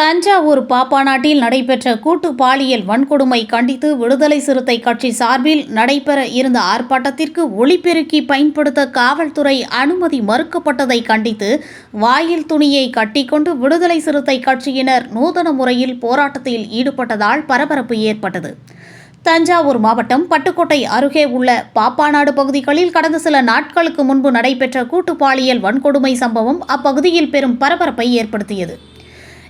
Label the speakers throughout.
Speaker 1: தஞ்சாவூர் பாப்பாநாட்டில் நடைபெற்ற கூட்டு பாலியல் வன்கொடுமை கண்டித்து விடுதலை சிறுத்தை கட்சி சார்பில் நடைபெற இருந்த ஆர்ப்பாட்டத்திற்கு ஒளிபெருக்கி பயன்படுத்த காவல்துறை அனுமதி மறுக்கப்பட்டதை கண்டித்து வாயில் துணியை கட்டிக்கொண்டு விடுதலை சிறுத்தை கட்சியினர் நூதன முறையில் போராட்டத்தில் ஈடுபட்டதால் பரபரப்பு ஏற்பட்டது. தஞ்சாவூர் மாவட்டம் பட்டுக்கோட்டை அருகே உள்ள பாப்பாநாடு பகுதிகளில் கடந்த சில நாட்களுக்கு முன்பு நடைபெற்ற கூட்டு பாலியல் வன்கொடுமை சம்பவம் அப்பகுதியில் பெரும் பரபரப்பை ஏற்படுத்தியது.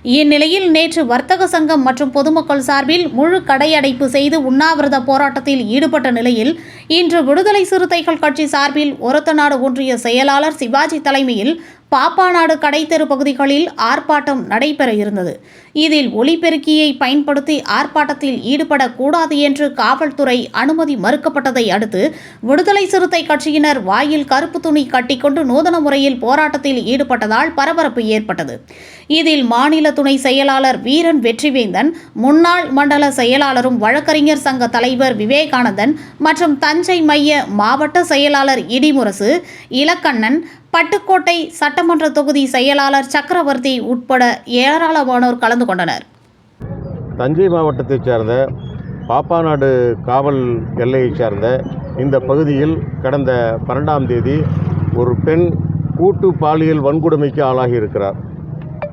Speaker 1: இந்நிலையில் நேற்று வர்த்தக சங்கம் மற்றும் பொதுமக்கள் சார்பில் முழு கடையடைப்பு செய்து உண்ணாவிரத போராட்டத்தில் ஈடுபட்ட நிலையில் இன்று விடுதலை சிறுத்தைகள் கட்சி சார்பில் ஒரத்தநாடு ஒன்றிய செயலாளர் சிவாஜி தலைமையில் பாப்பாநாடு கடைத்தெரு பகுதிகளில் ஆர்ப்பாட்டம் நடைபெற இருந்தது. இதில் ஒலிபெருக்கியை பயன்படுத்தி ஆர்ப்பாட்டத்தில் ஈடுபடக்கூடாது என்று காவல்துறை அனுமதி மறுக்கப்பட்டதை அடுத்து விடுதலை சிறுத்தை கட்சியினர் வாயில் கருப்பு துணி கட்டிக்கொண்டு நூதன முறையில் போராட்டத்தில் ஈடுபட்டதால் பரபரப்பு ஏற்பட்டது. இதில் மாநில துணை செயலாளர் வீரன் வெற்றிவேந்தன் முன்னாள் மண்டல செயலாளரும் வழக்கறிஞர் சங்க தலைவர் விவேகானந்தன் மற்றும் தஞ்சை மைய மாவட்ட செயலாளர் இடிமுரசு இலக்கண்ணன் பட்டுக்கோட்டை சட்டமன்ற தொகுதி செயலாளர் சக்கரவர்த்தி உட்பட ஏராளமானோர் கலந்து கொண்டனர்.
Speaker 2: தஞ்சை மாவட்டத்தைச் சேர்ந்த பாப்பாநாடு காவல் எல்லையைச் சேர்ந்த இந்த பகுதியில் கடந்த பன்னெண்டாம் தேதி ஒரு பெண் கூட்டு பாலியல் வன்கொடுமைக்கு ஆளாகி இருக்கிறார்.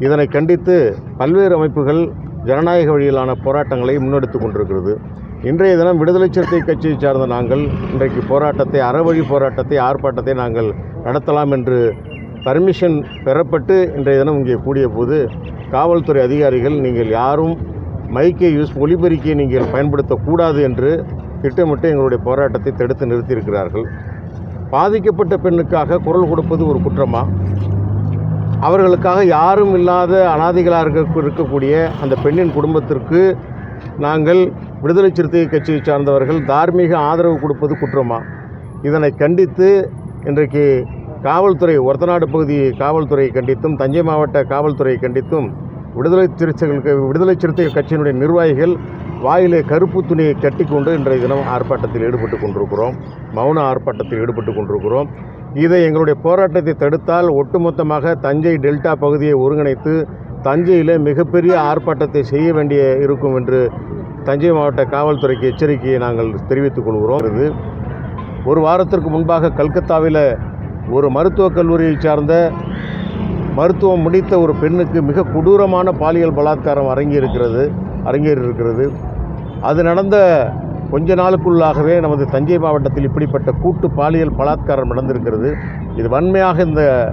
Speaker 2: இதனை கண்டித்து பல்வேறு அமைப்புகள் ஜனநாயக வழியிலான போராட்டங்களை முன்னெடுத்து கொண்டிருக்கிறது. இன்றைய தினம் விடுதலை சிறுத்தை கட்சியை சார்ந்த நாங்கள் இன்றைக்கு போராட்டத்தை அறவழி போராட்டத்தை ஆர்ப்பாட்டத்தை நாங்கள் நடத்தலாம் என்று பர்மிஷன் பெறப்பட்டு இன்றைய தினம் இங்கே கூடிய போது காவல்துறை அதிகாரிகள் நீங்கள் யாரும் மைக்கை யூஸ் ஒலிபெருக்கியை நீங்கள் பயன்படுத்தக்கூடாது என்று திட்டமிட்டு எங்களுடைய போராட்டத்தை தடுத்து நிறுத்தியிருக்கிறார்கள். பாதிக்கப்பட்ட பெண்ணுக்காக குரல் கொடுப்பது ஒரு குற்றமா? அவர்களுக்காக யாரும் இல்லாத அனாதைகளாக இருக்கக்கூடிய அந்த பெண்ணின் குடும்பத்திற்கு நாங்கள் விடுதலை சிறுத்தை கட்சியை சார்ந்தவர்கள் தார்மீக ஆதரவு கொடுப்பது குற்றமா? இதனை கண்டித்து இன்றைக்கு காவல்துறை ஒரத்தநாடு பகுதி காவல்துறையை கண்டித்தும் தஞ்சை மாவட்ட காவல்துறையை கண்டித்தும் விடுதலை சிறுத்தைகளுக்கு விடுதலை சிறுத்தைகள் கட்சியினுடைய நிர்வாகிகள் வாயிலே கருப்பு துணியை கட்டிக்கொண்டு இன்றைய தினம் ஆர்ப்பாட்டத்தில் ஈடுபட்டு கொண்டிருக்கிறோம். மௌன ஆர்ப்பாட்டத்தில் ஈடுபட்டு கொண்டிருக்கிறோம். இதை எங்களுடைய போராட்டத்தை தடுத்தால் ஒட்டுமொத்தமாக தஞ்சை டெல்டா பகுதியை ஒருங்கிணைத்து தஞ்சையில் மிகப்பெரிய ஆர்ப்பாட்டத்தை செய்ய வேண்டிய இருக்கும் என்று தஞ்சை மாவட்ட காவல்துறைக்கு எச்சரிக்கையை நாங்கள் தெரிவித்துக் கொள்கிறோம். இது ஒரு வாரத்திற்கு முன்பாக கல்கத்தாவில் ஒரு மருத்துவக் கல்லூரியை சார்ந்த மருத்துவம் முடித்த ஒரு பெண்ணுக்கு மிக கொடூரமான பாலியல் பலாத்காரம் அரங்கேறிருக்கிறது அரங்கேறியிருக்கிறது. அது நடந்த கொஞ்ச நாளுக்குள்ளாகவே நமது தஞ்சை மாவட்டத்தில் இப்படிப்பட்ட கூட்டு பாலியல் பலாத்காரம் நடந்திருக்கிறது. இது வன்மையாக இந்த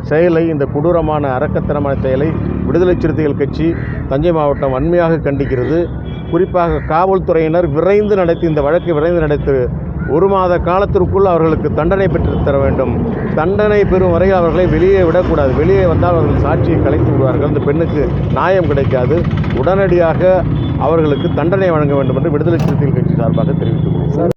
Speaker 2: செயலை இந்த கொடூரமான அரக்கத்தனமான செயலை விடுதலை சிறுத்தைகள் கட்சி தஞ்சை மாவட்டம் வன்மையாக கண்டிக்கிறது. குறிப்பாக காவல்துறையினர் விரைந்து நடத்தி இந்த வழக்கை விரைந்து நடத்தி ஒரு மாத காலத்திற்குள் அவர்களுக்கு தண்டனை பெற்று தர வேண்டும். தண்டனை பெறும் வரை அவர்களை வெளியே விடக்கூடாது. வெளியே வந்தால் அவர்கள் சாட்சியை கலைத்து விடுவார்கள். அந்த பெண்ணுக்கு நியாயம் கிடைக்காது. உடனடியாக அவர்களுக்கு தண்டனை வழங்க வேண்டும் என்று விடுதலை சிறுத்தைகள் கட்சி சார்பாக தெரிவித்துள்ளோம் சார்